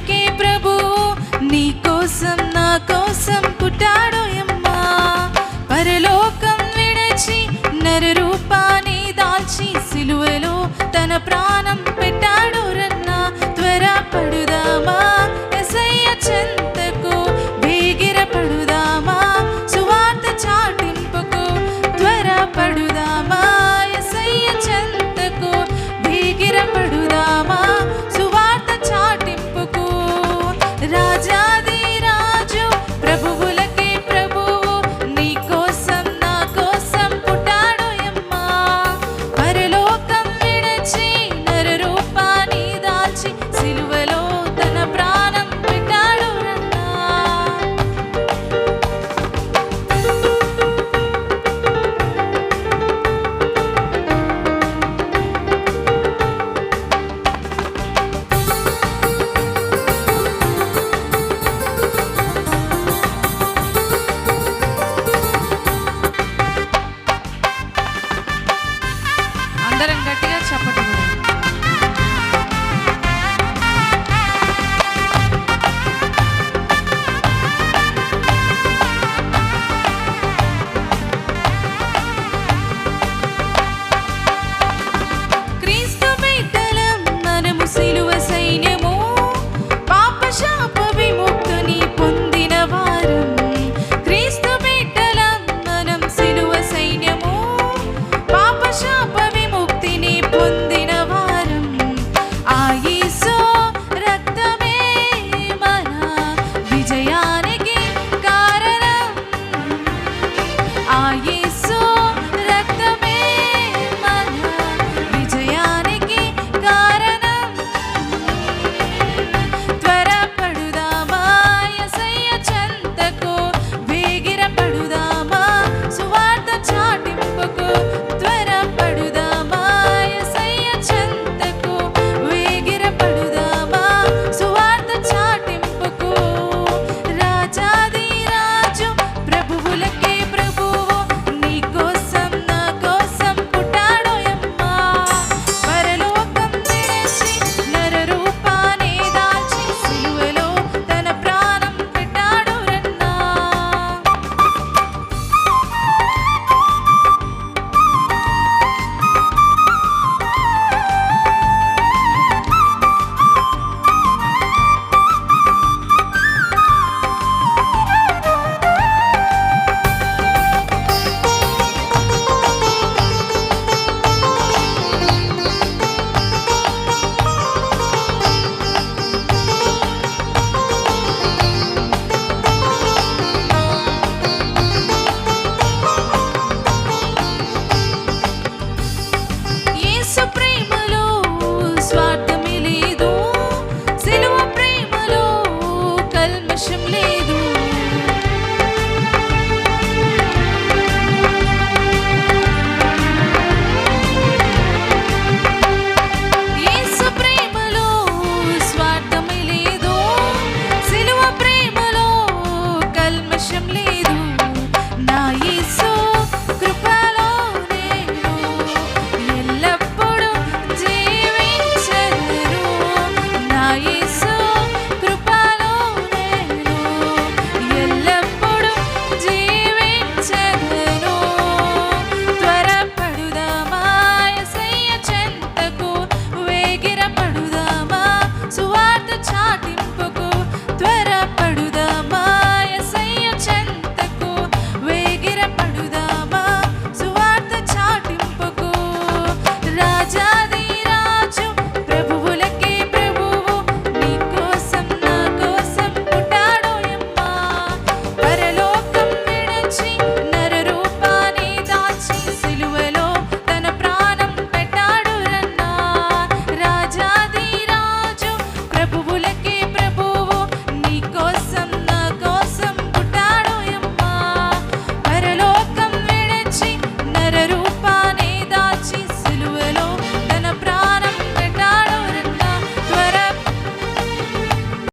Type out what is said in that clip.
నీకే ప్రభు నీ కోసం నా కోసం పుట్టాడు అమ్మా. పరలోకం విడచి నర రూపాన్ని దాల్చి సిలువలో తన ప్రా